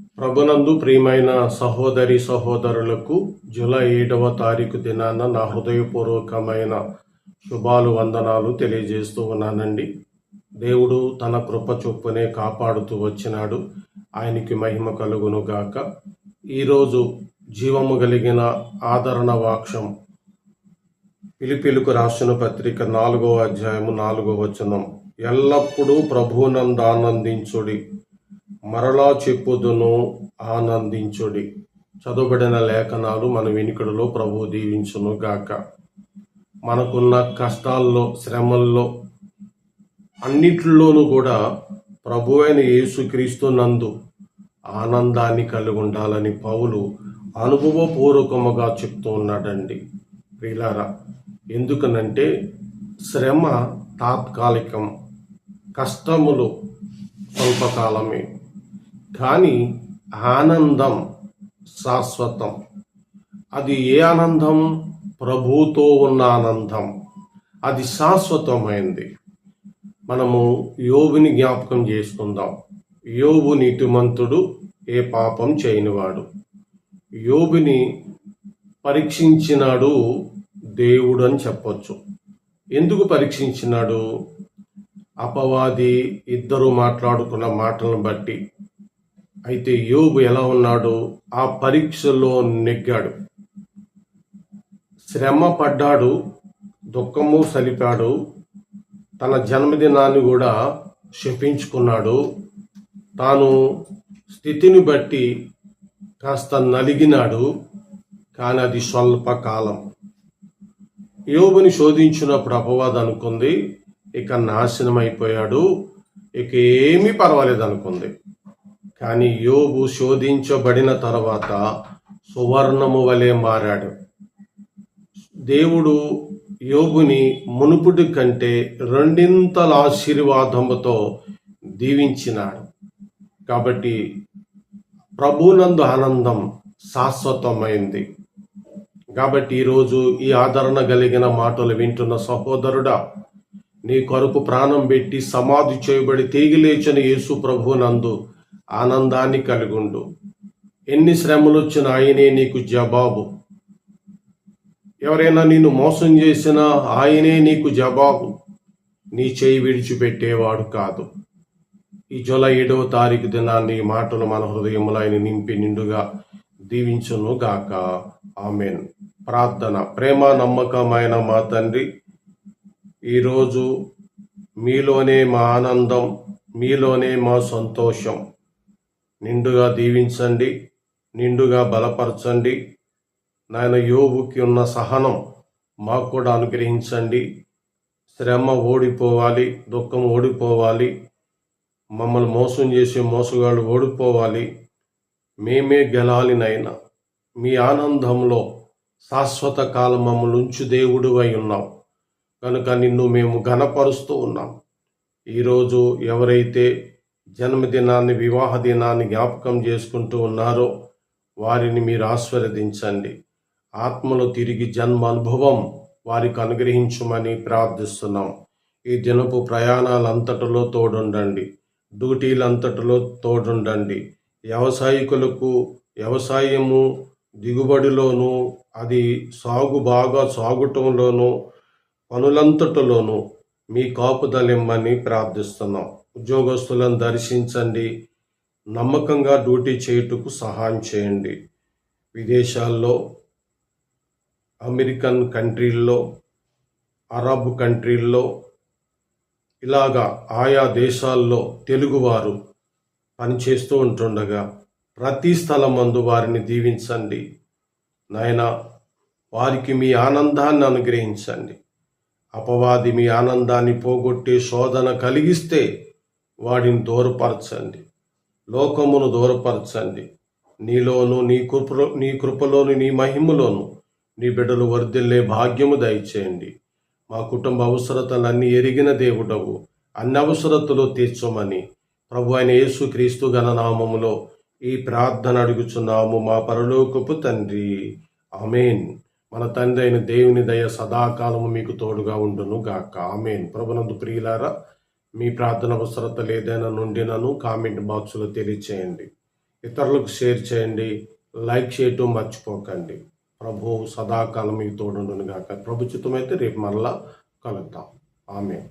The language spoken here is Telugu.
ప్రభునందు ప్రియమైన సహోదరి సహోదరులకు జూలై ఏడవ తారీఖు దినాన నా హృదయపూర్వకమైన శుభాలు వందనాలు తెలియజేస్తూ ఉన్నానండి. దేవుడు తన కృప చొప్పునే కాపాడుతూ వచ్చినాడు. ఆయనకి మహిమ కలుగును గాక. ఈరోజు జీవము కలిగిన ఆదరణ వాక్షం పిలిపిలుకు రాసిన పత్రిక నాలుగో అధ్యాయము నాలుగో వచనం. ఎల్లప్పుడూ ప్రభువునందు ఆనందించుడి. మరలా చెప్పుదును ఆనందించుడి. చదువుబడిన లేఖనాలు మన వెనుకడిలో ప్రభు దీవించును గాక. మనకున్న కష్టాల్లో శ్రమల్లో అన్నిటిలోనూ కూడా ప్రభు అయిన యేసుక్రీస్తు నందు ఆనందాన్ని కలిగి ఉండాలని పౌలు అనుభవపూర్వకముగా చెప్తూ ఉన్నాడండి. ప్రియులారా ఎందుకనంటే శ్రమ తాత్కాలికం కష్టములు స్వల్పకాలమే. కానీ ఆనందం శాశ్వతం. అది ఏ ఆనందం? ప్రభుతో ఉన్న ఆనందం. అది శాశ్వతమైంది. మనము యోబుని జ్ఞాపకం చేసుకుందాం. యోబు నీతిమంతుడు ఏ పాపం చేయనివాడు. యోబుని పరీక్షించినాడు దేవుడు అని చెప్పొచ్చు. ఎందుకు పరీక్షించినాడు? అపవాది ఇద్దరు మాట్లాడుకున్న మాటలను బట్టి. అయితే యోబు ఎలా ఉన్నాడు ఆ పరీక్షలో నెగ్గాడు. శ్రమ పడ్డాడు దుఃఖము సలిపాడు తన జన్మదినాన్ని కూడా శపించుకున్నాడు. తాను స్థితిని బట్టి కాస్త నలిగినాడు కానీ అది స్వల్ప కాలం యోబుని శోధించినప్పుడు అపవాదం అనుకుంది ఇక నాశనం అయిపోయాడు ఇక ఏమీ పర్వాలేదు అనుకుంది కానీ యోబు శోధించబడిన తర్వాత సువర్ణము వలె మారాడు. దేవుడు యోగుని మునుపుటి కంటే రెండింతల ఆశీర్వాదముతో దీవించినాడు. కాబట్టి ప్రభునందు ఆనందం శాశ్వతమైంది. కాబట్టి ఈరోజు ఈ ఆదరణ కలిగిన మాటలు వింటున్న సహోదరుడా నీ కొరకు ప్రాణం పెట్టి సమాధి చేయబడి తిరిగి లేచిన యేసు ప్రభునందు ఆనందాన్ని కలిగుండు. ఎన్ని శ్రమలు వచ్చినా ఆయనే నీకు జవాబు. ఎవరైనా నిన్ను మోసం చేసినా ఆయనే నీకు జవాబు. నీ చేయి విడిచిపెట్టేవాడు కాదు. ఈ జూలై ఏడవ తారీఖు దినాన్ని మాటలు మన హృదయములు ఆయన నింపి నిండుగా దీవించును గాక. ఆమెన్. ప్రార్థన ప్రేమ నమ్మకమైన మా తండ్రి. ఈరోజు మీలోనే మా ఆనందం మీలోనే మా సంతోషం. నిండుగా దీవించండి నిండుగా బలపరచండి. నాయన యోగుకి ఉన్న సహనం మాకు కూడా అనుగ్రహించండి. శ్రమ ఓడిపోవాలి దుఃఖం ఓడిపోవాలి. మమ్మల్ని మోసం చేసే మోసగాళ్ళు ఓడిపోవాలి. మేమే గెలాలి మీ ఆనందంలో శాశ్వత కాలం మమ్మల్ని ఉంచు దేవుడు అయి ఉన్నాం. కనుక నిన్ను మేము ఘనపరుస్తూ ఉన్నాం. ఈరోజు ఎవరైతే జన్మదినాన్ని వివాహ దినాన్ని జ్ఞాపకం చేసుకుంటూ ఉన్నారో వారిని మీరు ఆస్వాదించండి ఆత్మలో తిరిగి జన్మ అనుభవం వారికి అనుగ్రహించమని ప్రార్థిస్తున్నాం. ఈ దినపు ప్రయాణాలంతటిలో తోడుండండి. డ్యూటీలంతటిలో తోడుండండి. వ్యవసాయకులకు వ్యవసాయము దిగుబడిలోనూ అది సాగు బాగా సాగుటంలోనూ పనులంతటిలోనూ మీ కాపుదలిమ్మని ప్రార్థిస్తున్నాం. ఉద్యోగస్తులను దర్శించండి. నమ్మకంగా డ్యూటీ చేయుటకు సహాయం చేయండి. విదేశాల్లో అమెరికన్ కంట్రీల్లో అరబ్ కంట్రీల్లో ఇలాగా ఆయా దేశాల్లో తెలుగువారు పనిచేస్తూ ఉంటుండగా ప్రతి స్థలమందు వారిని దీవించండి. నాయన వారికి మీ ఆనందాన్ని అనుగ్రహించండి. అపవాది మీ ఆనందాన్ని పోగొట్టే శోధన కలిగిస్తే వాడిని దూరపరచండి. లోకమును దూరపరచండి. నీలోను నీ కృపలో నీ కృపలోను నీ మహిమలోను నీ బిడ్డలు వర్ధిల్లే భాగ్యము దయచేయండి. మా కుటుంబ అవసరతలన్నీ ఎరిగిన దేవుడవు. అన్ని అవసరతలు తీర్చమని ప్రభు అయిన యేసు క్రీస్తు గణనామములో ఈ ప్రార్థన అడుగుచున్నాము మా పరలోకపు తండ్రి. ఆమెన్. మన తండ్రి అయిన దేవుని దయ సదాకాలము మీకు తోడుగా ఉండును గాక ఆమెన్. ప్రభునందు ప్రియులారా మీ ప్రార్థన అవసరత లేదైనా నుండినను కామెంట్ బాక్స్లో తెలియచేయండి. ఇతరులకు షేర్ చేయండి. లైక్ చేయటం మర్చిపోకండి. ప్రభు సదాకాలం మీ తోడుండును గాక ప్రభుచితమైతే రేపు మరలా కలుద్దాం. ఆమె